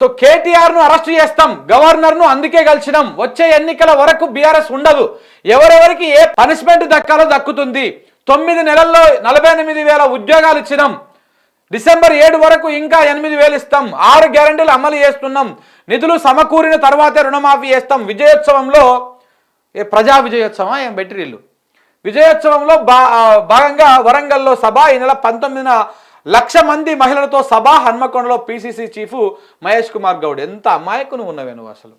So కేటీఆర్ను arrest చేస్తాం గవర్నర్ను అందుకే కలిసినాం. వచ్చే ఎన్నికల వరకు బీఆర్ఎస్ ఉండదు. ఎవరెవరికి ఏ పనిష్మెంట్ దక్కాలో దక్కుతుంది. తొమ్మిది నెలల్లో నలభై ఎనిమిది వేల ఉద్యోగాలు ఇచ్చినాం. డిసెంబర్ ఏడు వరకు ఇంకా ఎనిమిది వేలు ఇస్తాం. ఆరు గ్యారంటీలు అమలు చేస్తున్నాం. నిధులు సమకూరిన తర్వాతే రుణమాఫీ చేస్తాం. విజయోత్సవంలో ఏ ప్రజా విజయోత్సవం ఏం బెట్టిరిల్లు. విజయోత్సవంలో భా భాగంగా వరంగల్లో సభ ఈ నెల పంతొమ్మిదిన లక్ష మంది మహిళలతో సభా హన్మకొండలో పిసిసి చీఫ్ మహేష్ కుమార్ గౌడ్. ఎంత అమాయకును ఉన్నవేను ఉన్నవే నువ్వు అసలు.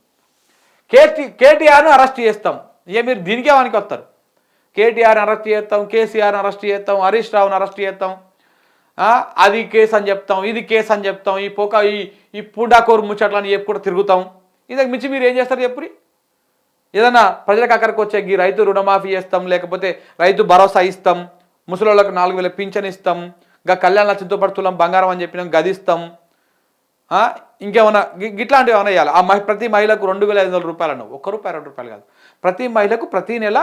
కేటీ కేటీఆర్ను అరెస్ట్ చేస్తాం. ఇక మీరు దీనికే వానికి వస్తారు. కేటీఆర్ని అరెస్ట్ చేస్తాం కేసీఆర్ని అరెస్ట్ చేస్తాం హరీష్ రావుని అరెస్ట్ చేస్తాం. అది కేసు అని చెప్తాం ఇది కేసు అని చెప్తాం ఈ పోక ఈ ఈ పూడాకోరు ముచ్చట్లని చెప్పుకుంటూ తిరుగుతాం. ఇంతకు మించి మీరు ఏం చేస్తారు చెప్పురి? ఏదన్నా ప్రజలకు అక్కడికి వచ్చే ఈ రైతు రుణమాఫీ చేస్తాం లేకపోతే రైతు భరోసా ఇస్తాం ముసలోళ్ళకు నాలుగు వేల పింఛన్ ఇస్తాం ఇంకా కళ్యాణ లక్ష్యంతో పాటు తులం బంగారం అని చెప్పినాం గదిస్తాం. ఇంకేమన్నా ఇట్లాంటివి ఏమైనా ఇవ్వాలి ఆ మహి ప్రతి మహిళకు రెండు వేల ఐదు వందల రూపాయలు అన్నావు. ఒక్క రూపాయి రెండు రూపాయలు కాదు. ప్రతి మహిళకు ప్రతి నెల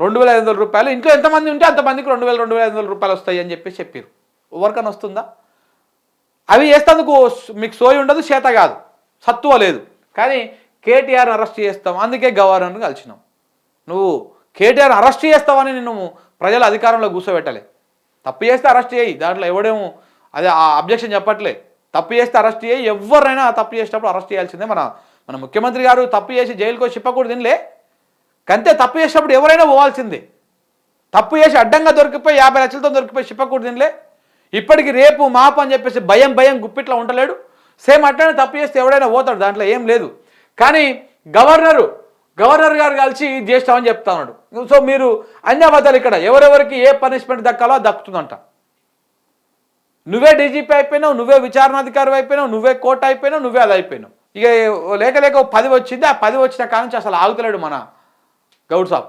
రెండు వేల ఐదు వందల రూపాయలు. ఇంట్లో ఎంతమంది ఉంటే అంతమందికి రెండు వేల రెండు వేల ఐదు వందల రూపాయలు వస్తాయి అని చెప్పి చెప్పారు ఎవరికైనా వస్తుందా? అవి చేస్తేందుకు మీకు సోయి ఉండదు చేత కాదు. సత్తువ లేదు. కానీ కేటీఆర్ అరెస్ట్ చేస్తాం. అందుకే గవర్నర్ని కలిసినాం. నువ్వు కేటీఆర్ అరెస్ట్ చేస్తావని నిన్ను ప్రజల అధికారంలో కూర్చోబెట్టలే. తప్పు చేస్తే అరెస్ట్ చేయి. దాంట్లో ఎవడేమో అదే ఆ అబ్జెక్షన్ చెప్పట్లే. తప్పు చేస్తే అరెస్ట్ చేయి. ఎవరైనా తప్పు చేసేటప్పుడు అరెస్ట్ చేయాల్సిందే. మన మన ముఖ్యమంత్రి గారు తప్పు చేసి జైలుకో చెప్పకూడదు తినలే. కంతే తప్పు చేసేటప్పుడు ఎవరైనా పోవాల్సిందే. తప్పు చేసి అడ్డంగా దొరికిపోయి యాభై లక్షలతో దొరికిపోయి చెప్పకూడదు తినలే. ఇప్పటికి రేపు మాపు అని చెప్పేసి భయం భయం గుప్పిట్లో ఉండలేడు. సేమ్ అట్లనే తప్పు చేస్తే ఎవడైనా పోతాడు. దాంట్లో ఏం లేదు. కానీ గవర్నరు గవర్నర్ గారు కలిసి చేస్తామని చెప్తాడు సో మీరు అన్ని అబద్ధాలు ఇక్కడ. ఎవరెవరికి ఏ పనిష్మెంట్ దక్కాలో దక్కుతుందంట. నువ్వే డీజీపీ అయిపోయినావు నువ్వే విచారణాధికారి అయిపోయినావు నువ్వే కోర్టు అయిపోయినావు నువ్వే అది అయిపోయినావు. ఇక లేక లేక పది వచ్చింది. ఆ పది వచ్చిన కాడ నుంచి అసలు ఆగుతలేడు మన గౌడ్ సాబ్.